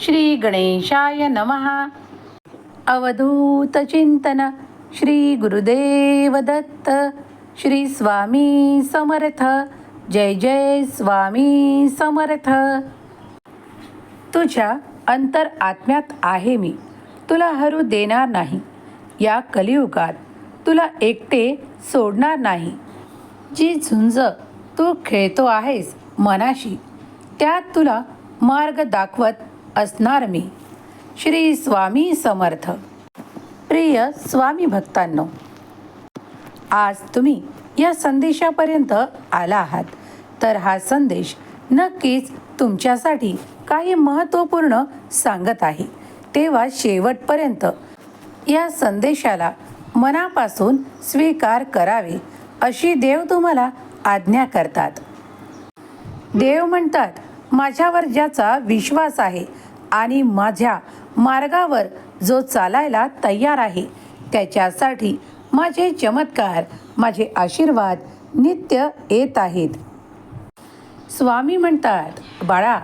श्री गणेशाय नमः. अवधूत चिंतन श्री गुरुदेव दत्त श्री स्वामी समर्थ. जय जय स्वामी समर्थ. तुझ्या अंतर आत्म्यात आहे मी. तुला हरू देणार नाही. या कलियुगात तुला एकटे सोडणार नाही. जी झुंज तू खेळतो आहेस मनाशी त्यात तुला मार्ग दाखवत असणार मी. श्री स्वामी समर्थ. प्रिय स्वामी भक्तांनो आज तुम्ही या संदेशापर्यंत आला आहात. तर हा संदेश नक्कीच तुमच्यासाठी काही महत्त्वपूर्ण सांगत आहे. तेव्हा शेवटपर्यंत या संदेशाला मनापासून स्वीकार करावे अशी देव तुम्हाला आज्ञा करतात. देव म्हणतात माझ्यावर ज्याचा विश्वास आहे आणि माझ्या मार्गावर जो चालायला तयार आहे त्याच्यासाठी माझे चमत्कार माझे आशीर्वाद नित्य येत आहेत. स्वामी म्हणतात बाळा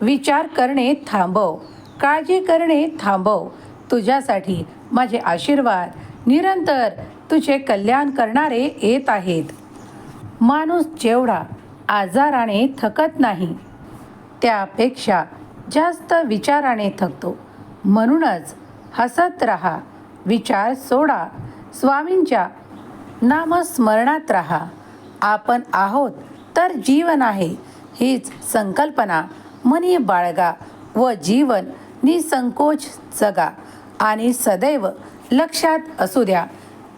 विचार करणे थांबव काळजी करणे थांबव. तुझ्यासाठी माझे आशीर्वाद निरंतर तुझे कल्याण करणारे येत आहेत. माणूस जेवढा आजाराने थकत नाही त्यापेक्षा जास्त विचाराने थकतो. म्हणूनच हसत राहा विचार सोडा स्वामींच्या नामस्मरणात राहा. आपण आहोत तर जीवन आहे हीच संकल्पना. मनी बाळगा व जीवन निसंकोच जगा आणि सदैव लक्षात असू द्या.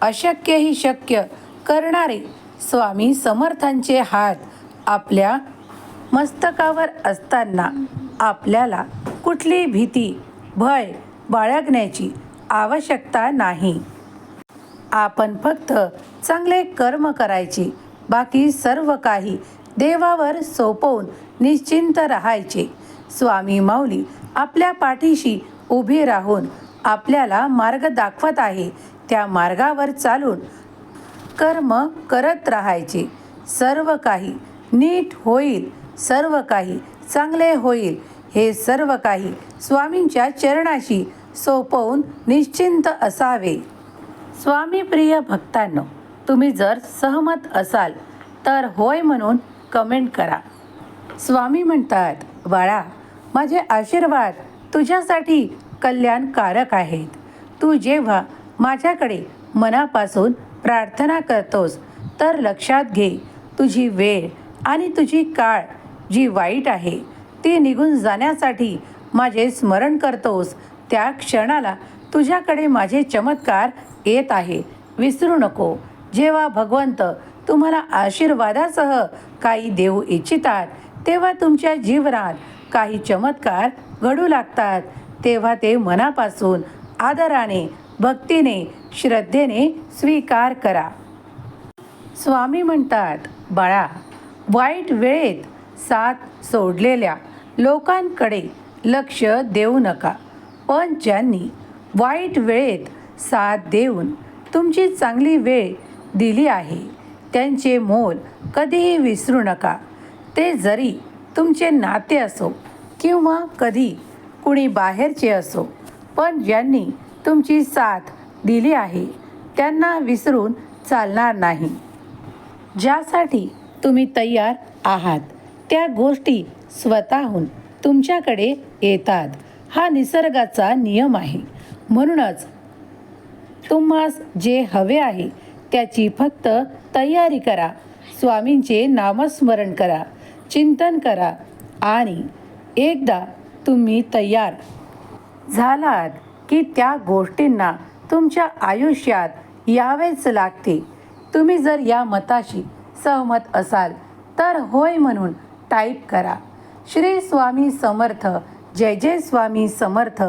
अशक्य ही शक्य करणारे स्वामी समर्थांचे हात आपल्या मस्तकावर असताना आपल्याला कुठली भीती भय बाळगण्याची आवश्यकता नाही. आपण फक्त चांगले कर्म करायचे बाकी सर्व काही देवावर सोपवून निश्चिंत राहायचे. स्वामी माऊली आपल्या पाठीशी उभी राहून आपल्याला मार्ग दाखवत आहे. त्या मार्गावर चालून कर्म करत राहायचे. सर्व काही नीट होईल सर्व काही चांगले होईल हे सर्व काही स्वामींच्या चरणाशी सोपवून निश्चिंत असावे. स्वामी प्रिय भक्तांनो तुम्ही जर सहमत असाल तर होय म्हणून कमेंट करा. स्वामी म्हणतात बाळा माझे आशीर्वाद तुझ्यासाठी कल्याणकारक आहेत. तू जेव्हा माझ्याकडे मनापासून प्रार्थना करतोस तर लक्षात घे तुझी वेळ आणि तुझी काळ जी वाईट आहे ती निघून जाण्यासाठी माझे स्मरण करतोस. त्या क्षणाला तुझ्याकडे माझे चमत्कार येत आहे. विसरू नको. जेव्हा भगवंत तुम्हाला आशीर्वादासह काही देऊ इच्छितात तेव्हा तुमच्या जीवनात काही चमत्कार घडू लागतात. तेव्हा ते मनापासून आदराने भक्तीने श्रद्धेने स्वीकार करा. स्वामी म्हणतात बाळा वाईट वेळेत साथ सोडलेल्या लोकांकडे लक्ष देऊ नका. पण ज्यांनी वाईट वेळेत साथ देऊन तुमची चांगली वेळ दिली आहे त्यांचे मोल कधीही विसरू नका. ते जरी तुमचे नाते असो किंवा कधी कुणी बाहेरचे असो पण ज्यांनी तुमची साथ दिली आहे त्यांना विसरून चालणार नाही. ज्यासाठी तुम्ही तयार आहात त्या गोष्टी स्वतःहून तुमच्याकडे येतात. हा निसर्गाचा नियम आहे. म्हणूनच तुम्हास जे हवे आहे त्याची फक्त तयारी करा. स्वामींचे नामस्मरण करा चिंतन करा आणि एकदा तुम्ही तयार झालात की त्या गोष्टींना तुमच्या आयुष्यात यावेच लागते. तुम्ही जर या मताशी सहमत असाल तर होय म्हणून टाईप करा. श्री स्वामी समर्थ जय जय स्वामी समर्थ.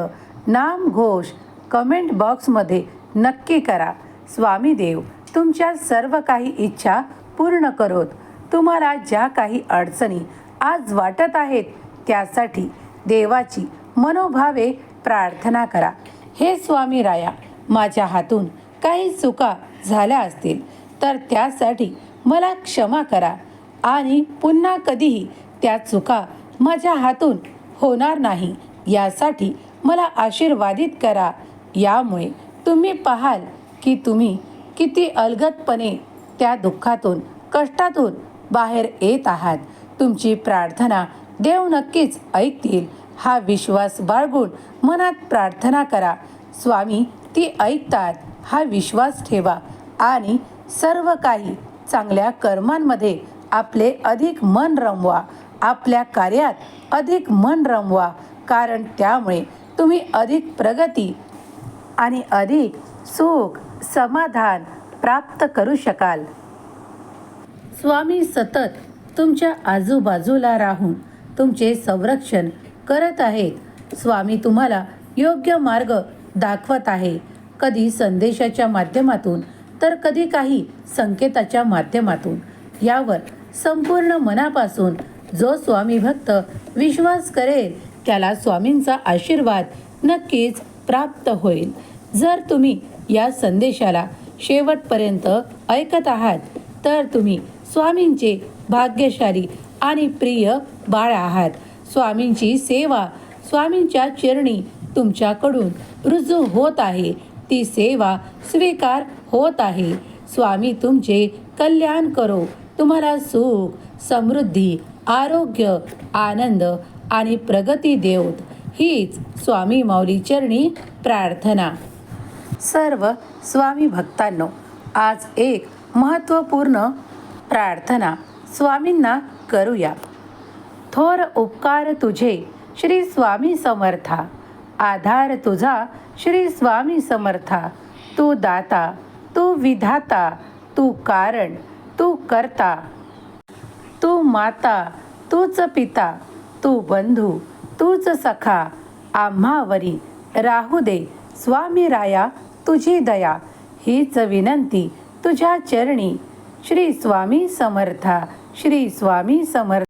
नाम घोष कमेंट बॉक्समध्ये नक्की करा. स्वामी देव तुमच्या सर्व काही इच्छा पूर्ण करोत. तुम्हाला ज्या काही अडचणी आज वाटत आहेत त्यासाठी देवाची मनोभावे प्रार्थना करा. हे स्वामी राया माझ्या हातून काही चुका झाल्या असतील तर त्यासाठी मला क्षमा करा आणि पुन्हा कधीही त्या चुका माझ्या हातून होणार नाही. यासाठी मला आशीर्वादित करा. यामुळे तुम्ही पाहाल की तुम्ही किती अलगदपणे त्या दुःखातून कष्टातून बाहेर येत आहात. तुमची प्रार्थना देव नक्कीच ऐकतील. हा विश्वास बाळगून मनात प्रार्थना करा. स्वामी ती ऐकतात. हा विश्वास ठेवा आणि सर्व काही चांगल्या कर्मांमध्ये आपले अधिक मन रमवा. आपल्या कार्यात अधिक मन रमवा कारण त्यामुळे तुम्ही अधिक प्रगती आणि अधिक सुख समाधान प्राप्त करू शकाल. स्वामी सतत तुमच्या आजूबाजूला राहून तुमचे संरक्षण करत आहेत. स्वामी तुम्हाला योग्य मार्ग दाखवत आहे. कधी संदेशाच्या माध्यमातून तर कधी काही संकेताच्या माध्यमातून. यावर संपूर्ण मनापासून जो स्वामी भक्त विश्वास करेल त्याला स्वामींचा आशीर्वाद नक्कीच प्राप्त होईल. जर तुम्ही या संदेशाला शेवटपर्यंत ऐकत आहात तर तुम्ही स्वामींचे भाग्यशाली आणि प्रिय बाळ आहात. स्वामींची सेवा स्वामींच्या चरणी तुमच्याकडून रुजू होत आहे. ती सेवा स्वीकार होत आहे. स्वामी तुमचे कल्याण करो. तुम्हाला सुख समृद्धी आरोग्य आनंद आणि प्रगती देवत. हीच स्वामी माऊली चरणी प्रार्थना. सर्व स्वामी भक्तांनो आज एक महत्त्वपूर्ण प्रार्थना स्वामींना करूया. थोर उपकार तुझे श्री स्वामी समर्था. आधार तुझा श्री स्वामी समर्था. तू दाता तू विधाता तू कारण तू करता. तू माता तूच पिता तू बंधू तूच सखा आम्हावरी राहू दे स्वामी राया तुझी दया हीच विनंती तुझ्या चरणी. श्री स्वामी समर्था श्री स्वामी समर्थ.